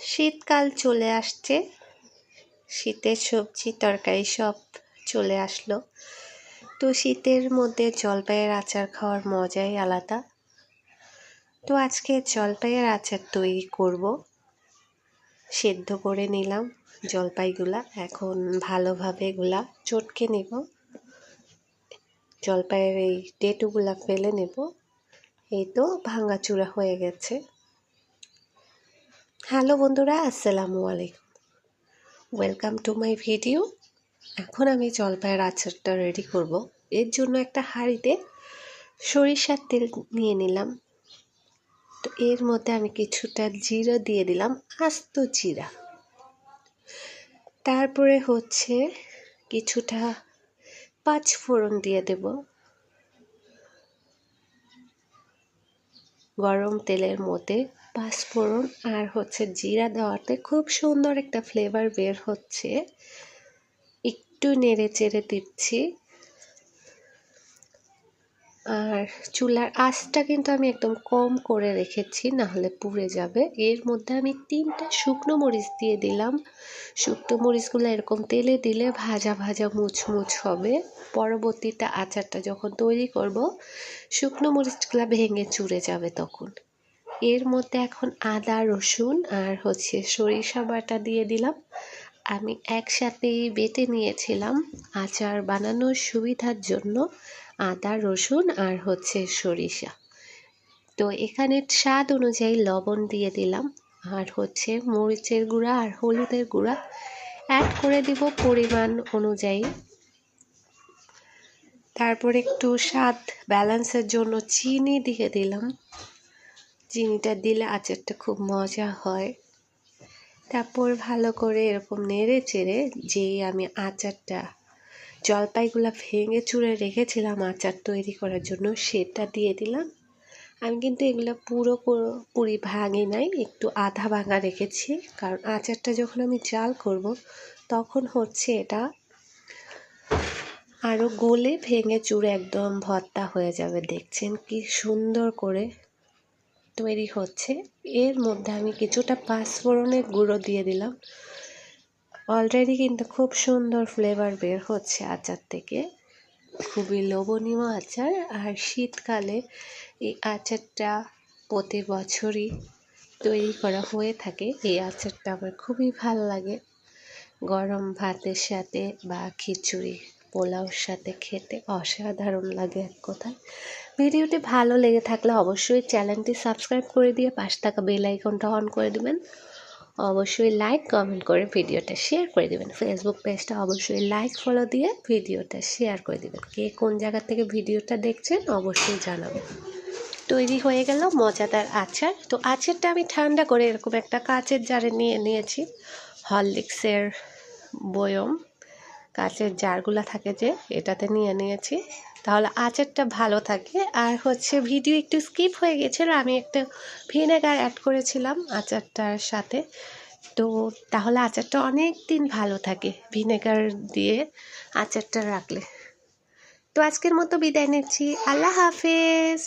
শীতকাল চলে আসছে। শীতের সবজি, তরকারি সব চলে আসলো। তো শীতের মধ্যে জলপাইয়ের আচার খাওয়ার মজাই আলাদা। তো আজকে জলপাইয়ের আচার তৈরি করব। সেদ্ধ করে নিলাম জলপাইগুলা। এখন ভালোভাবে এগুলা চটকে নেব। জলপাইয়ের এই টেটুগুলা ফেলে নেব। এই তো ভাঙাচুরা হয়ে গেছে। হ্যালো বন্ধুরা, আসসালামু আলাইকুম। ওয়েলকাম টু মাই ভিডিও এখন আমি জলপাইয়ের আচারটা রেডি করব। এর জন্য একটা হাঁড়িতে সরিষার তেল নিয়ে নিলাম। তো এর মধ্যে আমি কিছুটা জিরা দিয়ে দিলাম, আস্ত জিরা। তারপরে হচ্ছে কিছুটা পাঁচ ফোড়ন দিয়ে দেব। গরম তেলের মধ্যে পাঁচফোড়ন আর হচ্ছে জিরা দেওয়াতে খুব সুন্দর একটা ফ্লেভার বের হচ্ছে। একটু নেড়ে চেড়ে দিচ্ছি। আর চুলার আঁচটা কিন্তু আমি একদম কম করে রেখেছি না হলে পুড়ে যাবে। এর মধ্যে আমি তিনটা শুকনো মরিচ দিয়ে দিলাম। শুকনো মরিচগুলো এরকম তেলে দিলে ভাজা ভাজা মুচমুচ হবে। পরবর্তীতে আচারটা যখন তৈরি করব, শুকনো মরিচগুলো ভেঙে চুড়ে যাবে তখন। এর মধ্যে এখন আদা, রসুন আর হচ্ছে সরিষা বাটা দিয়ে দিলাম। আমি একসাথেই বেটে নিয়েছিলাম আচার বানানোর সুবিধার জন্য আদা, রসুন আর হচ্ছে সরিষা। তো এখানে স্বাদ অনুযায়ী লবণ দিয়ে দিলাম আর হচ্ছে মরিচের গুঁড়া আর হলুদের গুঁড়া। অ্যাড করে দিব পরিমাণ অনুযায়ী। তারপর একটু স্বাদ ব্যালেন্সের জন্য চিনি দিয়ে দিলাম। চিনিটা দিলে আচারটা খুব মজা হয়। তারপর ভালো করে এরকম নেড়ে চেড়ে যে আমি আচারটা, জলপাইগুলা ভেঙে চুড়ে রেখেছিলাম আচার তৈরি করার জন্য সেটা দিয়ে দিলাম। আমি কিন্তু এগুলো পুরো পুরি ভাঙি নাই, একটু আধা ভাঙা রেখেছি। কারণ আচারটা যখন আমি জাল করব তখন হচ্ছে এটা আরও গলে ভেঙে চুড়ে একদম ভর্তা হয়ে যাবে। দেখছেন কি সুন্দর করে তৈরি হচ্ছে। এর মধ্যে আমি কিছুটা পাঁচফোড়নের গুঁড়ো দিয়ে দিলাম। অলরেডি কিন্তু খুব সুন্দর ফ্লেভার বের হচ্ছে আচার থেকে। খুবই লোভনীয় আচার। আর শীতকালে এই আচারটা প্রতি বছরই তৈরি করা হয়ে থাকে। এই আচারটা আমার খুবই ভালো লাগে। গরম ভাতের সাথে বা খিচুড়ি। পোলাওর সাথে খেতে অসাধারণ লাগে এক কথায়। ভিডিওটি ভালো লেগে থাকলে অবশ্যই চ্যানেলটি সাবস্ক্রাইব করে দিয়ে পাশে থাকা বেল আইকনটা অন করে দেবেন। অবশ্যই লাইক, কমেন্ট করে ভিডিওটা শেয়ার করে দেবেন। ফেসবুক পেজটা অবশ্যই লাইক ফলো দিয়ে ভিডিওটা শেয়ার করে দেবেন। কে কোন জায়গা থেকে ভিডিওটা দেখছেন অবশ্যই জানাবেন। তৈরি হয়ে গেল মজাদার আচার। তো আচারটা আমি ঠান্ডা করে এরকম একটা কাচের জারে নিয়ে নিয়েছি। হরলিক্সের বয়ম। কাচের জারগুলা থাকে যে, এটাতে নিয়ে নিয়েছি। তাহলে আচারটা ভালো থাকে। আর হচ্ছে ভিডিও একটু স্কিপ হয়ে গেছিল, আমি একটা ভিনেগার অ্যাড করেছিলাম আচারটার সাথে। তো তাহলে আচারটা অনেক দিন ভালো থাকে ভিনেগার দিয়ে আচারটা রাখলে। তো আজকের মতো বিদায় নিচ্ছি। আল্লাহ হাফেজ।